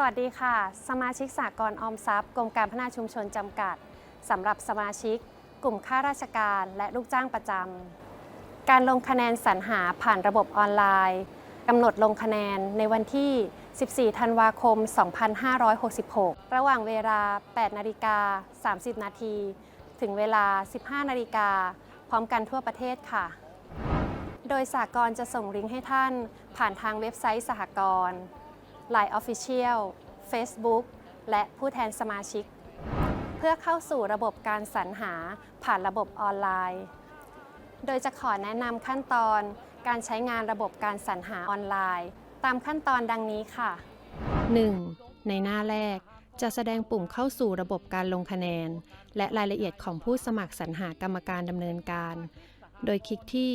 สวัสดีค่ะ สมาชิกสากลออมทรัพย์กรมการพัฒนาชุมชนจำกัดสำหรับสมาชิก กลุ่มข้าราชการและลูกจ้างประจำการลงคะแนนสรรหาผ่านระบบออนไลน์กำหนดลงคะแนนในวันที่ 14 ธันวาคม 2566 ระหว่างเวลา 8 นาฬิกา 30 นาที ถึงเวลา 15 นาฬิกา พร้อมกันทั่วประเทศค่ะ โดยสากลจะส่งลิงก์ให้ท่านผ่านทางเว็บไซต์สหกรณ์ Line Official Facebook และผู้แทนสมาชิก เพื่อเข้าสู่ระบบการสรรหาผ่านระบบออนไลน์ โดยจะขอแนะนำขั้นตอนการใช้งานระบบการสรรหาออนไลน์ ตามขั้นตอนดังนี้ค่ะ 1. ในหน้าแรกจะแสดงปุ่มเข้าสู่ระบบการลงคะแนน และรายละเอียดของผู้สมัครสรรหากรรมการดำเนินการ โดยคลิกที่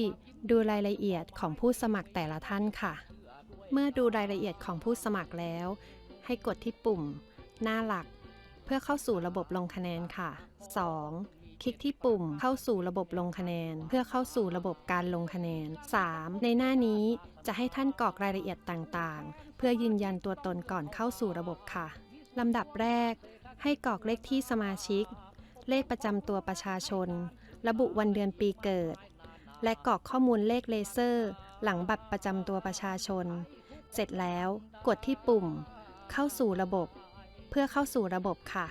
ดูรายละเอียดของผู้สมัครแต่ละท่านค่ะ เมื่อดูรายละเอียดของผู้สมัครแล้ว ให้กดที่ปุ่ม หน้าหลัก เพื่อเข้าสู่ระบบลงคะแนนค่ะ 2. คลิกที่ปุ่มเข้าสู่ระบบลงคะแนน เพื่อเข้าสู่ระบบการลงคะแนน 3. ในหน้านี้จะให้ท่านกรอกรายละเอียดต่างๆ เพื่อยืนยันตัวตนก่อนเข้าสู่ระบบค่ะลำดับแรก ให้กรอกเลขที่สมาชิก เลขประจำตัวประชาชน ระบุวันเดือนปีเกิด และกรอกข้อมูลเลขเลเซอร์ หลังบัตรประจำตัวประชาชน เสร็จแล้วกดที่ปุ่ม เข้าสู่ระบบ เพื่อเข้าสู่ระบบค่ะ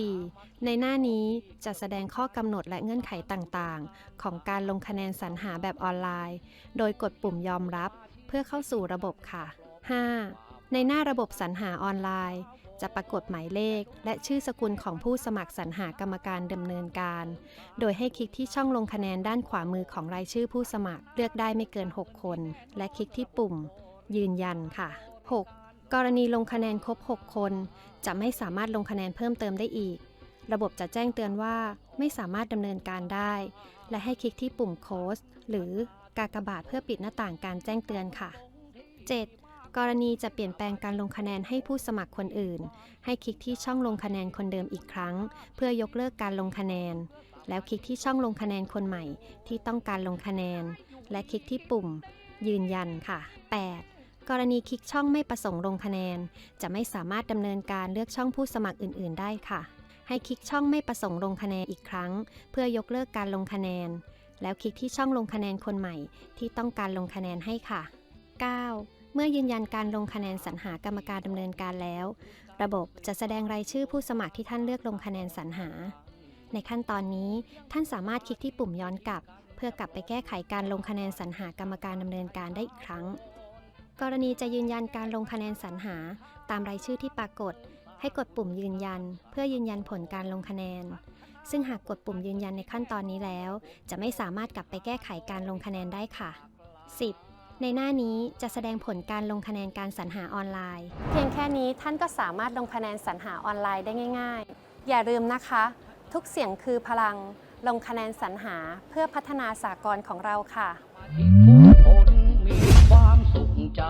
4. ในหน้านี้จะแสดงข้อกำหนดและเงื่อนไขต่างๆ ของการลงคะแนนสรรหาแบบออนไลน์ โดยกดปุ่มยอมรับ เพื่อเข้าสู่ระบบค่ะ 5. ในหน้าระบบสรรหาออนไลน์ จะปรากฏหมายเลข และชื่อสกุลของผู้สมัครสรรหากรรมการดำเนินการ โดยให้คลิกที่ช่องลงคะแนนด้านขวามือของรายชื่อผู้สมัครเลือกได้ไม่เกิน 6 คน และคลิกที่ปุ่ม ยืนยันค่ะ 6. กรณีลงคะแนนครบ 6 คน จะไม่สามารถลงคะแนนเพิ่มเติมได้อีก ระบบจะแจ้งเตือนว่าไม่สามารถดำเนินการได้ และให้คลิกที่ปุ่มโค้ดหรือกากบาทเพื่อปิดหน้าต่างการแจ้งเตือนค่ะ 7. กรณีจะเปลี่ยนแปลงการลงคะแนนให้ผู้สมัครคนอื่น ให้คลิกที่ช่องลงคะแนนคนเดิมอีกครั้ง เพื่อยกเลิกการลงคะแนน แล้วคลิกที่ช่องลงคะแนนคนใหม่ที่ต้องการลงคะแนน และคลิกที่ปุ่ม ยืนยันค่ะ 8. กรณีคลิกช่องไม่ประสงค์ลงคะแนน จะไม่สามารถดำเนินการเลือกช่องผู้สมัครอื่น ๆ ได้ค่ะ ให้คลิกช่องไม่ประสงค์ลงคะแนนอีกครั้ง เพื่อยกเลิกการลงคะแนน แล้วคลิกที่ช่องลงคะแนนคนใหม่ ที่ต้องการลงคะแนนให้ค่ะ 9. เมื่อยืนยันการลงคะแนนสรรหากรรมการดำเนินการแล้ว ระบบจะแสดงรายชื่อผู้สมัครที่ท่านเลือกลงคะแนนสรรหา ในขั้นตอนนี้ท่านสามารถคลิกที่ปุ่มย้อนกลับ เพื่อกลับไปแก้ไขการลงคะแนนสรรหากรรมการดำเนินการได้อีกครั้ง กรณีจะยืนยันการลงคะแนนสรรหา ตามรายชื่อที่ปรากฏ ให้กดปุ่มยืนยัน เพื่อยืนยันผลการลงคะแนน ซึ่งหากกดปุ่มยืนยันในขั้นตอนนี้แล้ว จะไม่สามารถกลับไปแก้ไขการลงคะแนนได้ค่ะ 10. ในหน้านี้จะแสดงผลการลงคะแนนการสรรหาออนไลน์ เพียงแค่นี้ท่านก็สามารถลงคะแนนสรรหาออนไลน์ได้ง่าย ๆ อย่าลืมนะคะ ทุกเสียงคือพลังลงคะแนนสรรหาเพื่อพัฒนาสากลของเราค่ะ ใจ